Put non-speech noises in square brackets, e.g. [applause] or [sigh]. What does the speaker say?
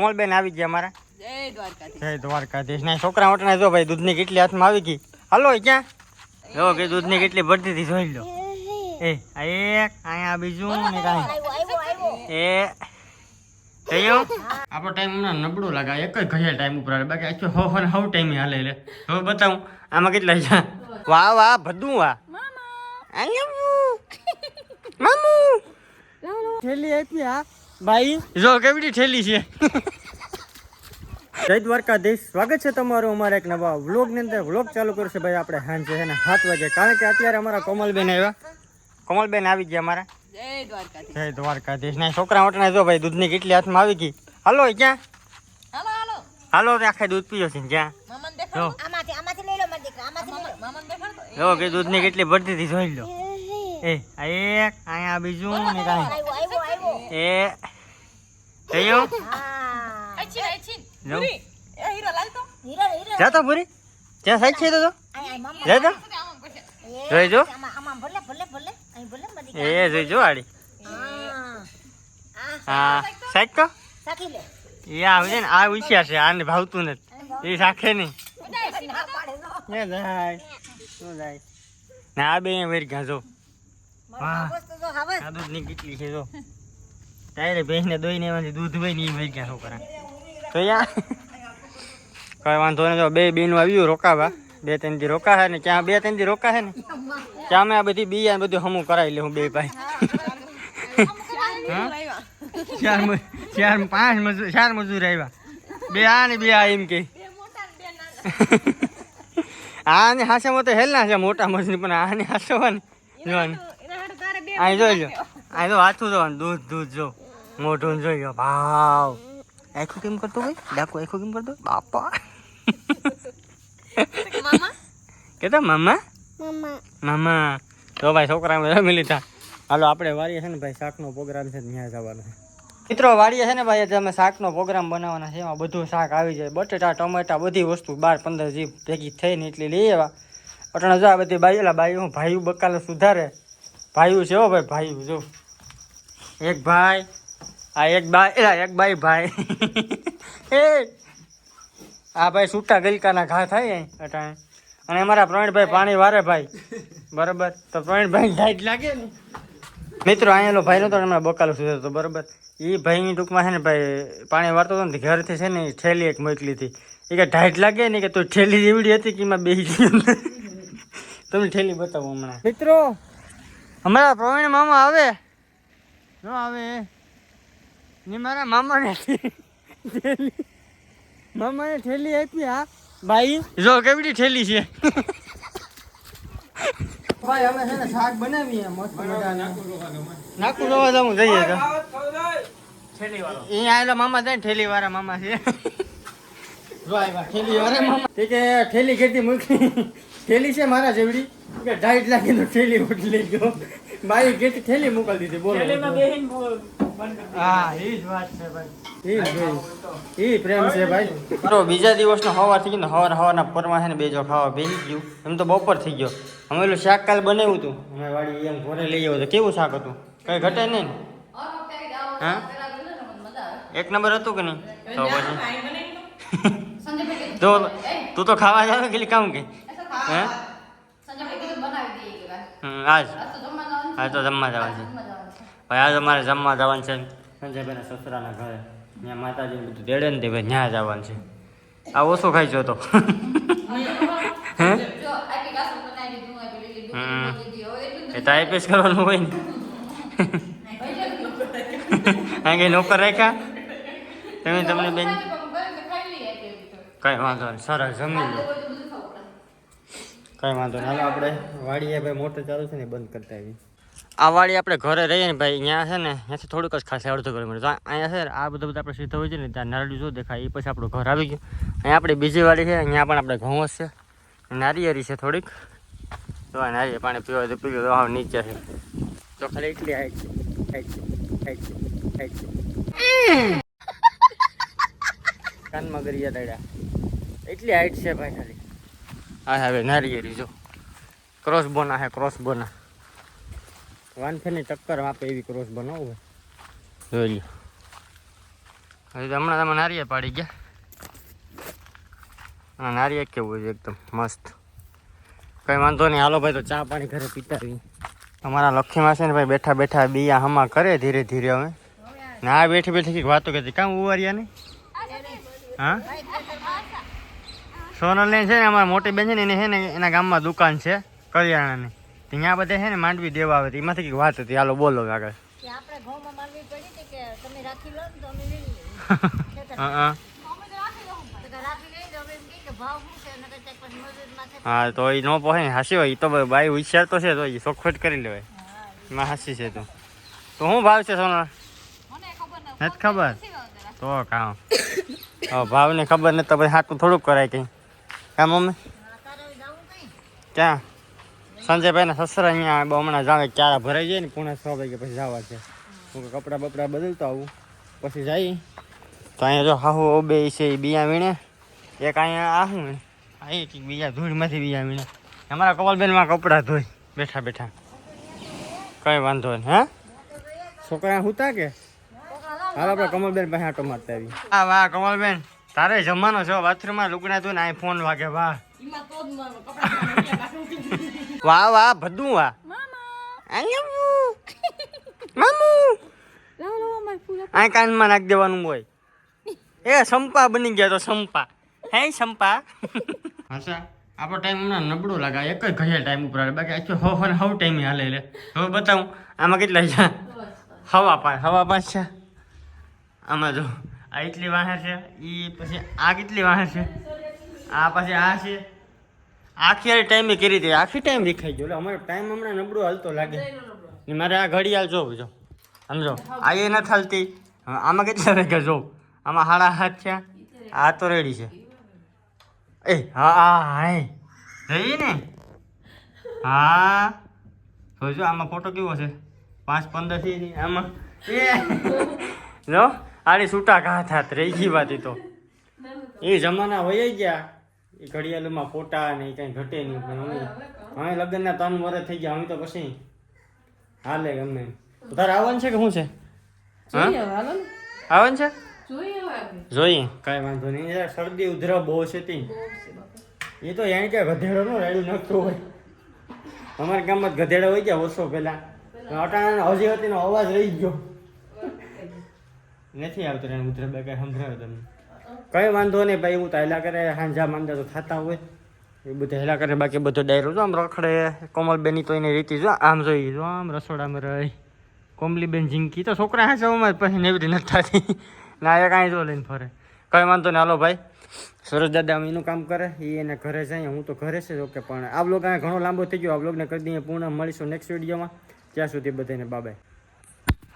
કોમલબેન આવી ગયા અમારા જય દ્વારકાધીશ. જય દ્વારકાધીશ. ના છોકરા વટના જો ભાઈ દૂધની કેટલી હાથમાં આવી ગઈ? હાલો ક્યાં? જો કે દૂધની કેટલી ભરતી હતી જોઈ લો. એ આ એક અહીંયા બીજું ને કાંઈ. એ થયું આપણો ટાઈમ હમણાં નબળો લાગે એક જ ઘડિયા ટાઈમ ઉપર હાલે. બાકી આખો હવ અને હવ ટાઈમે હાલે એટલે હવે બતાવું આમાં કેટલા છે? વાહ વાહ ભદું વાહ. મામુ. થેલી આપી હા? ભાઈ? જો કેવડી થેલી છે? જય દ્વારકાધીશ. સ્વાગત છે તમારું અમારા એક નવા વ્લોગની અંદર. વ્લોગ ચાલુ કરશે ભાઈ આપણે સાંજે છે ને સાત વાગે. કારણ કે અત્યારે અમારા કોમલબેન આવ્યા. કોમલબેન આવી ગયા અમારા. જય દ્વારકાધીશ. ના છોકરા વટના જો ભાઈ દૂધની કેટલી હાથમાં આવી ગઈ. હાલો ક્યાં? હાલો હાલો. હાલો આખા દૂધ પીયો છે ક્યાં? મામાને જો. કે દૂધની કેટલી ભરતી હતી જોઈ લો. એ એક અહીંયા બીજું ને કાંઈ. એ થયું હા જો. તો પૂરી ત્યાં સાઈડ છે તો તો પછી એ, જોઈજો. એ જોઈજો આડી હા હા સાઈડ તો એ આવે છે ને આ ઉછ્યા છે આને ભાવતું નથી એ રાખે નહીં ના પાડે નો એ જાય શું જાય ના આ બે વેર જો તો જો હવે આ દૂધની કેટલી છે જો તારે ભેંસને દોઈને એમાંથી દૂધ હોય ને એ ભાઈ ગયા છોકરા. તો યા. કઈ વાંધો નહીં જો બે બેનું આવ્યું રોકાવા. બે ત્રણથી રોકા હે ને ક્યાં બે ત્રણથી રોકા છે ને? ત્યાં મેં આ બધી બીયા બધું હમું કરાવી લેવું બે ભાઈ. હા? ચાર ચાર પાંચ મજૂર ચાર મજૂર આવ્યા. બે આ ને બે આ એમ કે. આ ને હાસામાં તો હેલ ના છે મોટા મજૂર પણ આ ને હાસવાની જોવાની અહીં જોઈ લો અહીં જો હાથું જોવાનું દૂધ દૂધ જો. મોઢું જોઈ લો ભાવ. આખું કેમ કરતો ભાઈ ડાકુ આખું કેમ કરતો? બાપા. મામા? મામા? મામા. તો ભાઈ છોકરા રમી લીધા. હાલો આપણે વાળીએ છે ને ભાઈ શાકનો પ્રોગ્રામ છે ત્યાં જવાનો છે. મિત્રો વાડીએ છે ને ભાઈ આજે અમે શાકનો પ્રોગ્રામ બનાવવાના છે એમાં બધું શાક આવી જાય. બટેટા ટમેટા બધી વસ્તુ બાર પંદર જીપ ભેગી થઈને એટલી લઈ આવ્યા. પણ જો આ બધી ભાઈ એલા બાઈ હું ભાઈ બકાલ સુધારે. ભાઈ છે હો ભાઈ ભાઈ જો. એક ભાઈ આ એક બાઈ એક બાઈ ભાઈ. [laughs] એ! આ ભાઈ છૂટા ગલકાના ઘા થાય અટાણે અને અમારા પ્રવીણભાઈ પાણી વારે ભાઈ. બરોબર? તો પ્રવીણભાઈ લાઈટ લાગે ને? મિત્રો અહીંયાનો ભાઈ નતો હમણાં બકાલો હતો બરોબર? એ ભાઈની ટૂંકમાં છે ને ભાઈ પાણી વારતો હતો ને ઘરથી છે ને ઠેલી એક મોકલી હતી. એ કે ઢાઈટ લાગે ને કે તો ઠેલી એવડી હતી કે એમાં બેસી ગઈ [laughs] તમને ઠેલી બતાવો હમણાં. મિત્રો! અમારા પ્રવીણ મામા આવે? ન આવે. ને મારા મામાને ઠેલી મામાને ઠેલી આપી હા? ભાઈ? જો કેવડી ઠેલી છે? ભાઈ અમે છે ને શાક બનાવીએ મસ્ત મજાના. નાકુ જોવા જવું જઈએ તો અહીંયા આવેલા મામા થાય ને ઠેલી વાળા મામા છે. ઠેલી વાળા મામા. કે ઠેલી ખેતી મૂકી. ઠેલી છે મારા જેવડી. કે ઢાઈટ તો ઠેલી ઉઠી લઈ ગયો. બાઈ ખેતી ઠેલી મોકલી દીધી બોલો. હા એ જ વાત છે ભાઈ. એ પ્રેમ છે ભાઈ. બરો બીજા દિવસનો હવાર થઈ ગયો ને હવાર હવારના પરમાં છે ને બેજો ખાવા બેસી ગયું. એમ તો બપોર થઈ ગયો. અમે પેલું શાક કાલ બનાવ્યું હતું. અમે વાડી એમ ઘરે લઈ આવ્યો તો કેવું શાક હતું? કઈ ઘટે નહીં હા? એક નંબર હતું કે નહીં? તો પછી? [laughs] તું તો ખાવા જાવ કે કામ કે. હે? આજ. હા તો જમવા જવાનું છે. ભાઈ આજે અમારે જમવા જવાનું છે. સંજયભાઈના સસરાના ઘરે. ત્યાં માતાજી બધું તેડે ને તે ભાઈ ત્યાં જવાનું છે. આ ઓછો ખાઈ જતો. [laughs] એ તો આઈપીએસ કરવાનું હોય ને. [laughs] કઈ નોકર રાખ્યા? તમે તમને બેન કઈ વાંધો નહીં સરસ જમી લો. કઈ વાંધો નહીં હાલો આપણે વાડીએ ભાઈ મોટર ચાલુ છે ને બંધ કરતા આવી આ વાળી આપણે ઘરે રહીએ ને ભાઈ, અહીંયા છે ને ત્યાંથી થોડુંક જ ખાસ અડધો કિલોમીટર. અહીંયા છે આ બધું બધું આપણે સીધો હોય છે ને, ત્યાં નારળી જો દેખાય એ પછી આપણું ઘર આવી ગયું. અહીંયા આપણી બીજી વાડી છે, અહીંયા પણ આપણે ઘઉં છે. નારિયેરી છે થોડીક. તો આ નારિયેળ પાણી પીવા તો પીવું તો નીચે છે. તો ખાલી એટલી હાઈટ છે હાઈટ છે હાઈટ છે હાઈટ છે. કાનમાં ગરિયા દડ્યા. એટલી હાઈટ છે ભાઈ ખાલી. હા હવે નારિયેરી જો. ક્રોસ બોના હે ક્રોસ બોના વાનફેરની ટક્કર આપે એવી ક્રોસ બનાવું જોઈ લ્યો. હજી તો હમણાં તમે નારિયેળ પાડી ગયા. અને નારિયે કેવું છે એકદમ મસ્ત. કઈ વાંધો નહીં. હાલો ભાઈ તો ચા પાણી ઘરે પીતા અમારા લક્ષ્મીમાં છે ને ભાઈ બેઠા બેઠા બિયા હમા કરે ધીરે ધીરે હવે. ના આ બેઠી બેઠી કંઈક વાતો કહેતી કામ ઉવારિયા નહીં? હા? સોનલ છે ને અમારા મોટી બેન છે ને એને છે ને એના ગામમાં દુકાન છે કરિયાણાની. ત્યાં બધા છે ને માંડવી દેવા આવે એમાંથી કંઈક વાત હતી. હાલો બોલો આગળ. કે આપણે ઘઉંમાં માનવી પડી હતી કે તમે રાખી લો ને તો અમે લઈ લઈએ. [laughs] હા હા. તો કે રાખી લઈ તો અમે એમ કહીએ કે ભાવ શું છે? નકર ત્યાં પછી મજૂર માથે હા તો એ નો પોહે ને હાસી હોય. એ તો બાઈ હોશિયાર તો છે તો એ ચોખવટ કરી લેવાય. એમાં હાસી છે તો. તો શું ભાવ છે સોના? મને ખબર ન નથી ખબર? તો કામ હવે ભાવને ખબર નથી તો પછી હાટું થોડુંક કરાય કઈ. કામ મમ્મી? ક્યાં? સંજયભાઈના સસરા અહીંયા બહુ હમણાં જાવે ક્યારે ભરાઈ જાય ને પૂણા છ વાગે પછી જવા છે. હું કપડાં બપડા બદલતો આવું. પછી જઈ તો અહીંયા જો હાહુ ઓબે છે એ બીજા વીણે. એક અહીંયા આ શું અહીં બીજા ધૂળમાંથી બીજા વીણે. અમારા કમલબેનમાં કપડાં ધોઈ બેઠા બેઠા. કઈ વાંધો નહીં, હા? છોકરા હુતા કે? હાલ, આપણે કમલબેન પાસે આટો મારતા આવી હા વાહ, કમલબેન. તારે જમવાનો છો બાથરૂમમાં લુગડા તું ને અહીં ફોન વાગે. વાહ. વાહ વાહ ભદું વાહ. આ કાનમાં નાખી દેવાનું હોય. એ સંપા બની ગયા તો સંપા હે સંપા આપણો ટાઈમ હમણાં નબળો એક જ ઘડિયા ટાઈમ ઉપર બાકી આખો હવ હાલે એટલે હવે બતાવું, આમાં કેટલા હવા પાંચ હવા પાંચ છે. આમાં જો, આ એટલી વાહર છે એ પછી આ કેટલી વાહર છે? આ પછી આ છે. આખી ટાઈમે કરી હતી આખી ટાઈમ દેખાઈ ગયો. એટલે અમારો ટાઈમ હમણાં નબળો હાલતો લાગે. ને મારે આ ઘડિયાળ જોવું જો સમજો? આ એ નથી હાલતી. આમાં કેટલા વાગ્યા જોઉં? આમાં હાડા હાથ છે. આ તો રેડી છે. એ હા હા હા જઈએ ને? હા. જોજો આમાં ફોટો કેવો છે? પાંચ પંદરથી આમાં. એ. જો આડી છૂટા ઘા થાત. રહી ગઈ વાત તો. એ જમાના હોય ગયા. ઘડિયાળમાં ફોટા ને કાંઈ ઘટે નહીં. પણ હવે હવે લગ્નના ત્રણ વર્ષ થઈ ગયા અમે તો પછી હાલે ગમે. તારે આવવાનું છે કે શું છે? હા? આવવાનું છે? જોઈએ કાંઈ વાંધો નહીં. શરદી ઉધરસ બહુ છે તી. એ તો એને કે ગધેડો નો રાડ્યું નાખતો હોય? અમારા ગામમાં ગધેડો હોય ગયા વર્ષો પહેલા. અટાણા હજી હતી અવાજ રહી ગયો. નથી આવતો એને ઉધર બે કઈ સંભળાવ્યો તમને. કઈ વાંધો નહીં ભાઈ એવું તો હેલા કરે, હાંજા માંદા તો થતા હોય. એ બધા હેલા કરે, બાકી બધો ડાયરો જો આમ રખડે. કોમલબેની તો એની રીતિ જો, આમ જોઈ જો, આમ રસોડામાં રહી. કોમલીબેન ઝીંકી તો છોકરા હાંસવામાં પછી નેવરી નથી થતી. ના, એ કાંઈ જો લઈને ફરે. કઈ વાંધો નહીં, હાલો ભાઈ. સરસ દાદા એનું કામ કરે એ એને ઘરે જાય, હું તો ઘરે છે ઓકે પણ આ બ્લોગ ઘણો લાંબો થઈ ગયો, આ બ્લોગને કરી દઈએ પૂર્ણ, મળીશું નેક્સ્ટ વિડીયોમાં ત્યાં સુધી બધાને બાબાય